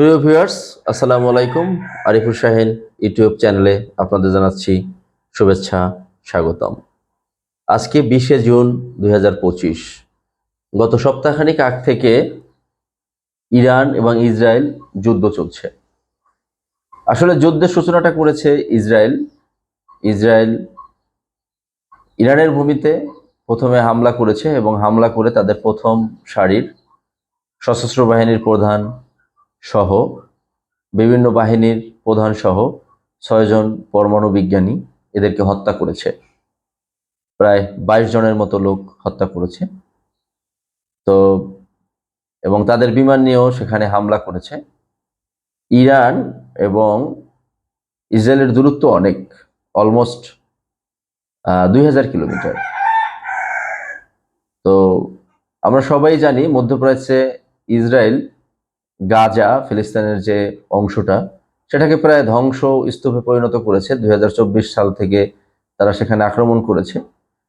প্রিয় ভিউয়ার্স আসসালামু আলাইকুম আরিফুর শাহিন ইউটিউব চ্যানেলে আপনাদের জানাচ্ছি শুভেচ্ছা, স্বাগতম। আজকে বিশে জুন দুই হাজার পঁচিশ। গত সপ্তাহখানিক আগ থেকে ইরান এবং ইসরায়েল যুদ্ধ চলছে। আসলে যুদ্ধের সূচনাটা করেছে ইসরায়েল। ইসরায়েল ইরানের ভূমিতে প্রথমে হামলা করেছে এবং হামলা করে তাদের প্রথম সারির সশস্ত্র বাহিনীর প্রধান সহ বিভিন্ন বাহিনীর প্রধান সহ ছয়জন পরমাণু বিজ্ঞানী এদেরকে হত্যা করেছে। প্রায় বাইশ জনের মতো লোক হত্যা করেছে। তো এবং তাদের বিমান নিয়েও সেখানে হামলা করেছে। ইরান এবং ইসরায়েলের দূরত্ব অনেক অলমোস্ট দুই হাজার কিলোমিটার। তো আমরা সবাই জানি মধ্যপ্রাচ্যে ইসরায়েল গাজা, ফিলিস্তিনের যে অংশটা, সেটাকে প্রায় ধ্বংস স্তূপে পরিণত করেছে। দুই হাজার চব্বিশ সাল থেকে তারা সেখানে আক্রমণ করেছে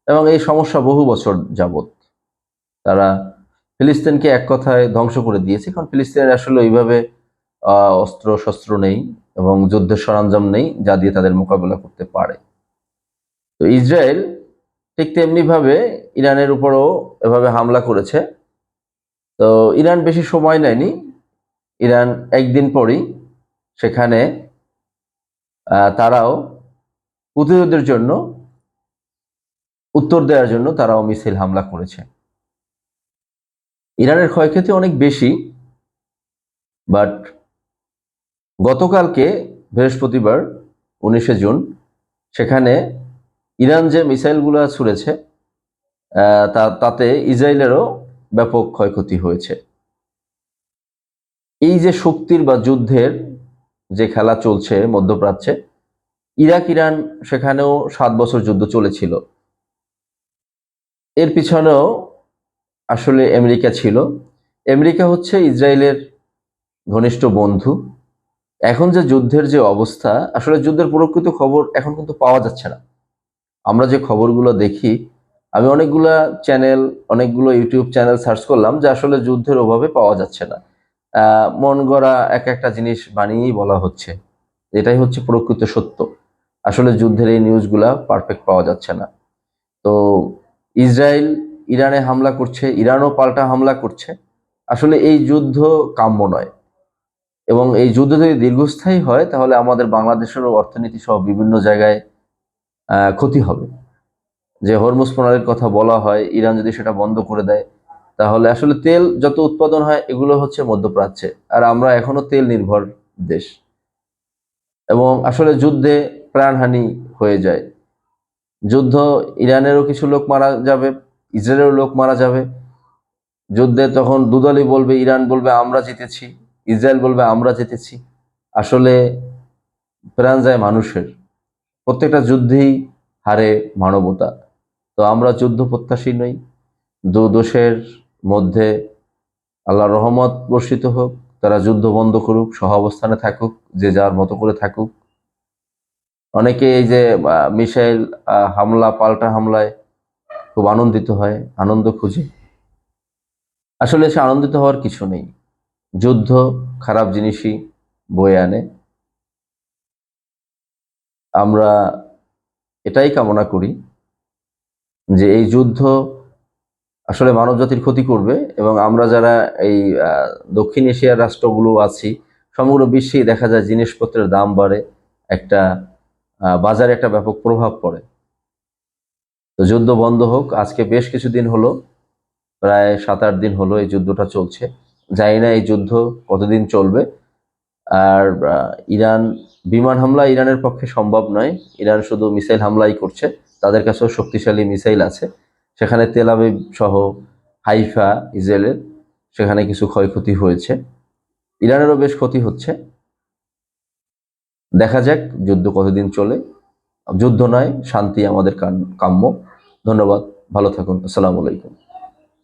এবং এই সমস্যা বহু বছর যাবত তারা ফিলিস্তিনকে এক কথায় ধ্বংস করে দিয়েছে। কারণ ফিলিস্তিনের আসলে ওইভাবে অস্ত্র শস্ত্র নেই এবং যুদ্ধের সরঞ্জাম নেই যা দিয়ে তাদের মোকাবেলা করতে পারে। তো ইসরায়েল ঠিক তেমনি ভাবে ইরানের উপরও এভাবে হামলা করেছে। তো ইরান বেশি সময় নেয়নি ইরান একদিন পরই সেখানে তারাও প্রতিরোধের জন্য, উত্তর দেওয়ার জন্য তারাও মিসাইল হামলা করেছে। ইরানের ক্ষয়ক্ষতি অনেক বেশি, বাট গতকালকে বৃহস্পতিবার উনিশে জুন সেখানে ইরান যে মিসাইলগুলো ছুড়েছে তাতে ইসরায়েলেরও ব্যাপক ক্ষয়ক্ষতি হয়েছে। এই যে শক্তির বা যুদ্ধের যে খেলা চলছে মধ্যপ্রাচ্যে, ইরাক, ইরান সেখানেও সাত বছর যুদ্ধ চলেছিল। এর পিছনেও আসলে আমেরিকা ছিল। আমেরিকা হচ্ছে ইসরায়েলের ঘনিষ্ঠ বন্ধু। এখন যে যুদ্ধের যে অবস্থা, আসলে যুদ্ধের প্রকৃত খবর এখন কিন্তু পাওয়া যাচ্ছে না। আমরা যে খবরগুলো দেখি, আমি অনেকগুলা চ্যানেল অনেকগুলো ইউটিউব চ্যানেল সার্চ করলাম যে আসলে যুদ্ধের অভাবে পাওয়া যাচ্ছে না। মন গড়া এক একটা জিনিস বানিয়েই বলা হচ্ছে। এটাই হচ্ছে প্রকৃত সত্য। আসলে যুদ্ধের এই নিউজগুলা পারফেক্ট পাওয়া যাচ্ছে না। তো ইসরায়েল ইরানে হামলা করছে, ইরানও পাল্টা হামলা করছে। আসলে এই যুদ্ধ কাম্য নয়। এবং এই যুদ্ধ যদি দীর্ঘস্থায়ী হয়, তাহলে আমাদের বাংলাদেশেরও অর্থনীতি সহ বিভিন্ন জায়গায় ক্ষতি হবে। যে হরমুজ প্রণালীর কথা বলা হয়, ইরান যদি সেটা বন্ধ করে দেয় তাহলে আসলে তেল যত উৎপাদন হয়, এগুলো হচ্ছে মধ্যপ্রাচ্যে। আর আমরা এখনও তেল নির্ভর দেশ। এবং আসলে যুদ্ধে প্রাণহানি হয়ে যায়। যুদ্ধ, ইরানেরও কিছু লোক মারা যাবে, ইসরায়েলেরও লোক মারা যাবে। যুদ্ধে তখন দুদলই বলবে, ইরান বলবে, আমরা জিতেছি। ইসরায়েল বলবে, আমরা জিতেছি। আসলে প্রাণ যায় মানুষের। প্রত্যেকটা যুদ্ধেই হারে মানবতা। তো আমরা যুদ্ধ প্রত্যাশী নই। দু দোষের মধ্যে আল্লাহ রহমত বর্ষিত হোক, তারা যুদ্ধ বন্ধ করুক, সহ অবস্থানে থাকুক, যে যার মতো করে থাকুক। অনেকে এই যে মিসাইল হামলা, পাল্টা হামলায় খুব আনন্দিত হয়, আনন্দ খুঁজে। আসলে সে আনন্দিত হওয়ার কিছু নেই। যুদ্ধ খারাপ জিনিসই বয়ে আনে। আমরা এটাই কামনা করি যে এই যুদ্ধ আসলে মানব জাতির ক্ষতি করবে এবং আমরা যারা এই দক্ষিণ এশিয়ার রাষ্ট্রগুলো আছি, সমগ্র বিশ্বেই দেখা যায় জিনিসপত্রের দাম বাড়ে, একটা বাজারে একটা ব্যাপক প্রভাব পড়ে। তো যুদ্ধ বন্ধ হোক, আজকে বেশ কিছুদিন হলো, প্রায় সাত আট দিন হলো এই যুদ্ধটা চলছে। জানি না এই যুদ্ধ কতদিন চলবে। আর ইরান, বিমান হামলা ইরানের পক্ষে সম্ভব নয়। ইরান শুধু মিসাইল হামলাই করছে, তাদের কাছেও শক্তিশালী মিসাইল আছে। সেখানে তেল সহ হাইফা ইসরায়েলের সেখানে কিছু ক্ষয়ক্ষতি হয়েছে। ইরানেরও বেশ ক্ষতি হচ্ছে। দেখা যাক যুদ্ধ কতদিন চলে। যুদ্ধ নয়, শান্তি আমাদের কাম্য। ধন্যবাদ, ভালো থাকুন। আসসালামু আলাইকুম।